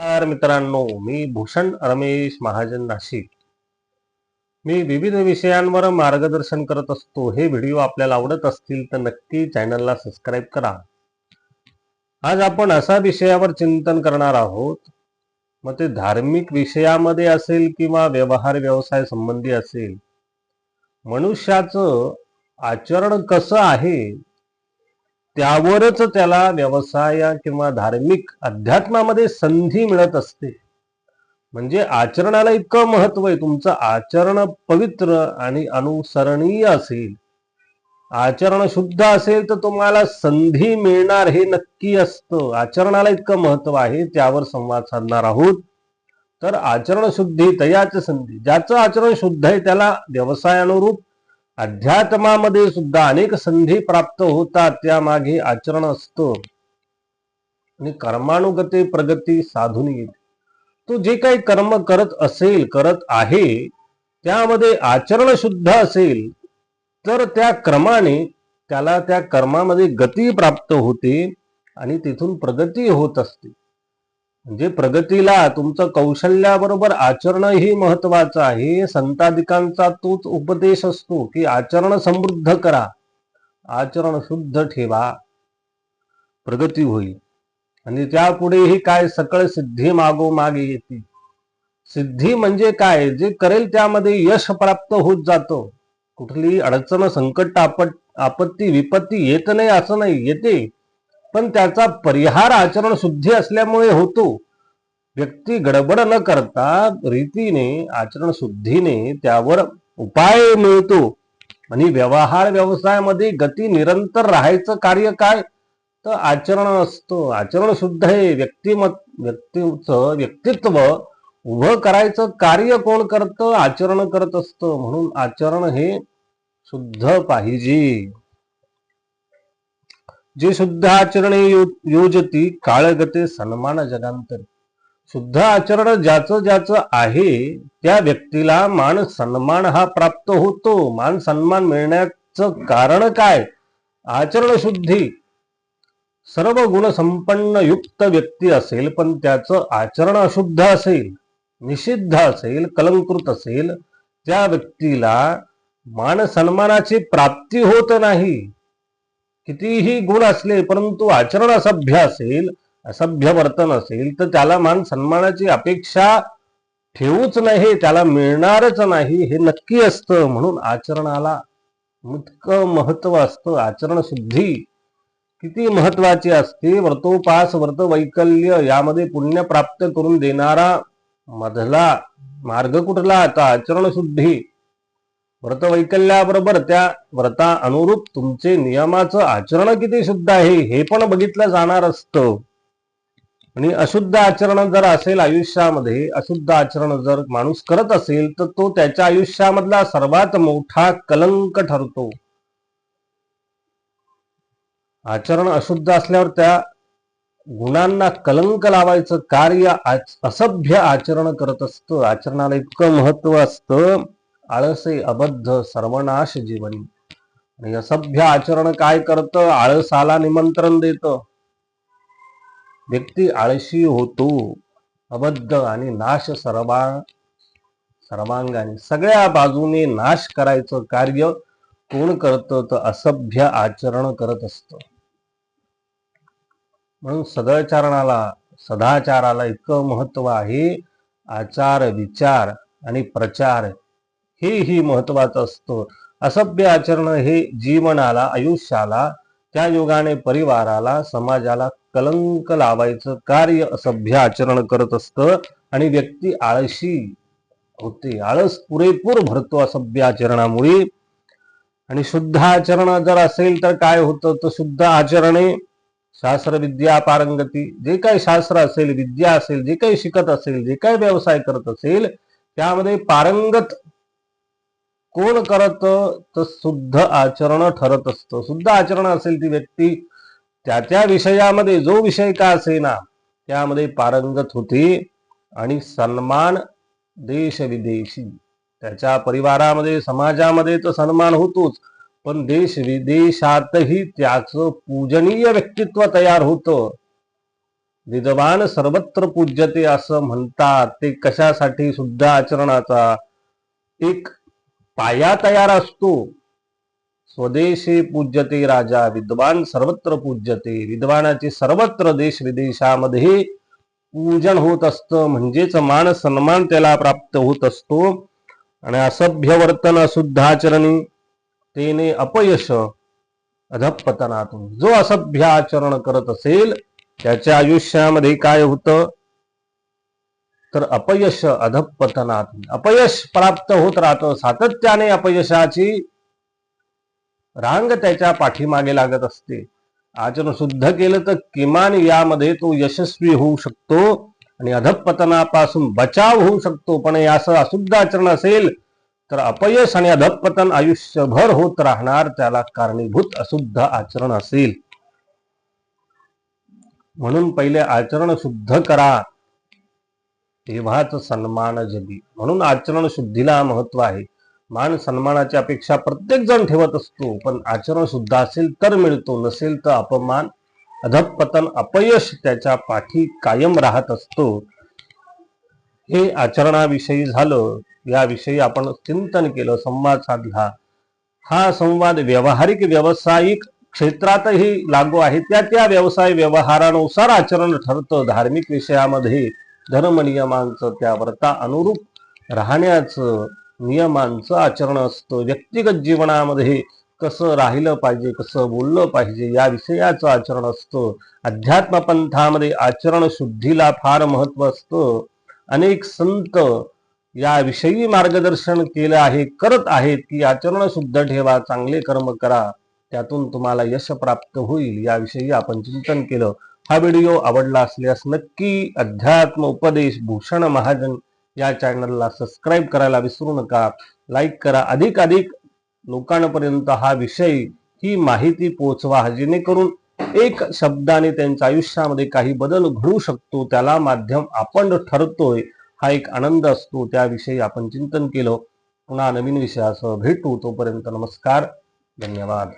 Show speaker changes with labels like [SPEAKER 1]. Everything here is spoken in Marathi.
[SPEAKER 1] नमस्कार मित्रांनो मी भूषण रमेश महाजन नाशिक. मी विविध विषयांवर मार्गदर्शन करत असतो. हे व्हिडिओ आपल्याला आवडत असतील तर नक्की चॅनलला सबस्क्राईब करा. आज आपण असा विषयावर चिंतन करणार आहोत. मग ते धार्मिक विषयामध्ये असेल किंवा व्यवहार व्यवसाय संबंधी असेल. मनुष्याचं आचरण कसं आहे? त्यावरच त्याला व्यवसाय किंवा धार्मिक अध्यात्मामध्ये संधी मिळत असते. म्हणजे आचरणाला इतकं महत्त्व आहे तुमचं आचरण पवित्र आणि अनुसरणीय असेल. आचरण शुद्ध असेल तर तुम्हाला संधी मिळणार हे नक्की असतं. आचरणाला इतकं महत्त्व आहे त्यावर संवाद साधणार आहोत. तर आचरण शुद्धी तयाच संधी. ज्याचं आचरण शुद्ध आहे त्याला व्यवसायानुरूप अध्यात्मामध्ये सुद्धा अनेक संधी प्राप्त होतात त्यामागे आचरण असतं. आणि कर्मानुगते प्रगती साधून येते. तो जे काही कर्म करत असेल करत आहे त्यामध्ये आचरण शुद्ध असेल तर त्या क्रमाने त्याला त्या कर्मामध्ये गती प्राप्त होते आणि तिथून प्रगती होत असते. म्हणजे प्रगतीला तुमचं कौशल्याबरोबर आचरणही महत्वाचं आहे. संताधिकांचा तोच उपदेश असतो की आचरण समृद्ध करा. आचरण शुद्ध ठेवा. प्रगती होईल. आणि त्यापुढेही काय? सकळ सिद्धी मागो मागे येते. सिद्धी म्हणजे काय? जे करेल त्यामध्ये यश प्राप्त होत जातं. कुठली अडचण संकट आपत्ती विपत्ती येत नाही असं नाही. येते. पण त्याचा परिहार आचरण शुद्धी असल्यामुळे होतो. व्यक्ती गडबड न करता रीतीने आचरण शुद्धीने त्यावर उपाय मिळतो. आणि व्यवहार व्यवसायामध्ये गती निरंतर राहायचं कार्य काय? तर आचरण असतं. आचरण शुद्ध हे व्यक्तिमत व्यक्तीचं व्यक्तित्व उभं करायचं कार्य कोण करतं? आचरण करत असतं. म्हणून आचरण हे शुद्ध पाहिजे. जे शुद्ध आचरणे यो- योजती काळगते सन्मान जगांतर शुद्ध आचरण ज्याचं ज्याचं आहे त्या व्यक्तीला मान सन्मान हा प्राप्त होतो. मान सन्मान मिळण्याचं कारण काय? आचरण शुद्धी सर्व गुण संपन्न युक्त व्यक्ती असेल पण त्याचं आचरण अशुद्ध असेल निषिद्ध असेल कलंकृत असेल त्या व्यक्तीला मान सन्मानाची प्राप्ती होत नाही. कितीही गुण असले परंतु आचरण असभ्य असेल असभ्य वर्तन असेल तर त्याला मान सन्मानाची अपेक्षा ठेवूच नाही त्याला मिळणारच नाही हे नक्की असतं. म्हणून आचरणाला इतकं महत्त्व असतं. आचरण शुद्धी किती महत्वाची असते. व्रतोपास व्रत वैकल्य यामध्ये पुण्य प्राप्त करून देणारा मधला मार्ग कुठला? आता आचरण शुद्धी. व्रत वैकल्याबरोबर त्या व्रता अनुरूप तुमचे नियमाचं आचरण किती शुद्ध आहे हे पण बघितलं जाणार असतं. आणि अशुद्ध आचरण जर असेल आयुष्यामध्ये अशुद्ध आचरण जर माणूस करत असेल तर तो त्याच्या आयुष्यामधला सर्वात मोठा कलंक ठरतो. आचरण अशुद्ध असल्यावर त्या गुणांना कलंक लावायचं कार्य आच- असभ्य आचरण करत असतं. आचरणाला इतकं महत्त्व असतं. आळसे अबद्ध सर्वनाश जीवनी. आणि असभ्य आचरण काय करतं? आळसाला निमंत्रण देत. व्यक्ती आळशी होतो अबद्ध आणि नाश सर्वा सर्वांगाने. सगळ्या बाजूने नाश करायचं कार्य कोण करतं? तर असभ्य आचरण करत असत. म्हणून सदाचरणाला सदाचाराला इतकं महत्त्व आहे आचार विचार आणि प्रचार हेही महत्वाचं असतं. असभ्य आचरण हे जीवनाला आयुष्याला त्या योगाने परिवाराला समाजाला कलंक लावायचं कार्य असभ्य आचरण करत असतं आणि व्यक्ती आळशी होते. आळस पुरेपूर भरतो असभ्य आचरणामुळे. आणि शुद्ध आचरण जर असेल तर काय होतं? तर शुद्ध आचरणे शास्त्र विद्या पारंगती जे काही शास्त्र असेल विद्या असेल जे काही शिकत असेल जे काही व्यवसाय करत असेल त्यामध्ये पारंगत कोण करत तर शुद्ध आचरण ठरत असतं. शुद्ध आचरण असेल ती व्यक्ती त्या त्या विषयामध्ये जो विषय का असेना त्यामध्ये पारंगत होते आणि सन्मान देश विदेशी त्याच्या परिवारामध्ये समाजामध्ये तर सन्मान होतोच पण देश विदेशातही त्याचं पूजनीय व्यक्तित्व तयार होतं. विद्वान सर्वत्र पूज्यते असं म्हणतात ते कशासाठी शुद्ध आचरणाचा? एक पाया तयार असतो. स्वदेशी पूज्यते राजा विद्वान सर्वत्र पूज्यते. विद्वानाचे सर्वत्र देश विदेशामध्ये पूजन होत असतं. म्हणजेच मान सन्मान त्याला प्राप्त होत असतो. आणि असभ्य वर्तन अशुद्ध आचरणी तेने अपयश अधपतनातून. जो असभ्य आचरण करत असेल त्याच्या आयुष्यामध्ये काय होतं? तर अपयश अधपतनात. अपयश प्राप्त होत राहतं. सातत्याने अपयशाची रांग त्याच्या पाठीमागे लागत असते. आचरण शुद्ध केलं तर किमान यामध्ये तो यशस्वी होऊ शकतो आणि अधपतनापासून बचाव होऊ शकतो. पण याचं अशुद्ध आचरण असेल तर अपयश आणि अधपतन आयुष्यभर होत राहणार. त्याला कारणीभूत अशुद्ध आचरण असेल. म्हणून पहिले आचरण शुद्ध करा. तेव्हाच सन्मान जगी. म्हणून आचरण शुद्धीला महत्त्व आहे. मान सन्मानाची अपेक्षा प्रत्येक जण ठेवत असतो. पण आचरण शुद्ध असेल तर मिळतो नसेल तर अपमान अधपतन अपयश त्याच्या पाठी कायम राहत असतो. हे आचरणाविषयी झालं याविषयी आपण चिंतन केलं संवाद साधला. हा संवाद व्यावहारिक व्यावसायिक क्षेत्रातही लागू आहे. त्या त्या व्यवसाय व्यवहारानुसार आचरण ठरतं. धार्मिक विषयामध्ये धर्म नियमांचं त्या व्रता अनुरूप राहण्याचं नियमांचं आचरण असतं. व्यक्तिगत जीवनामध्ये कसं राहिलं पाहिजे कसं बोललं पाहिजे या विषयाचं आचरण असतं. अध्यात्म पंथामध्ये आचरण शुद्धीला फार महत्त्व असतं. अनेक संत याविषयी मार्गदर्शन केलं आहे करत आहेत की आचरण शुद्ध ठेवा चांगले कर्म करा. त्यातून तुम्हाला यश प्राप्त होईल. याविषयी आपण चिंतन केलं. हा व्हिडिओ आवडला असल्यास नक्की अध्यात्म उपदेश भूषण महाजन या चॅनलला सबस्क्राईब करायला विसरू नका. लाईक करा. अधिक अधिक लोकांपर्यंत हा विषय ही माहिती पोहोचवा. जेणेकरून एक शब्दाने त्यांच्या आयुष्यामध्ये काही बदल घडू शकतो. त्याला माध्यम आपण ठरतोय. हा एक आनंद असतो. त्याविषयी आपण चिंतन केलं. पुन्हा नवीन विषयासह भेटू. तोपर्यंत नमस्कार. धन्यवाद.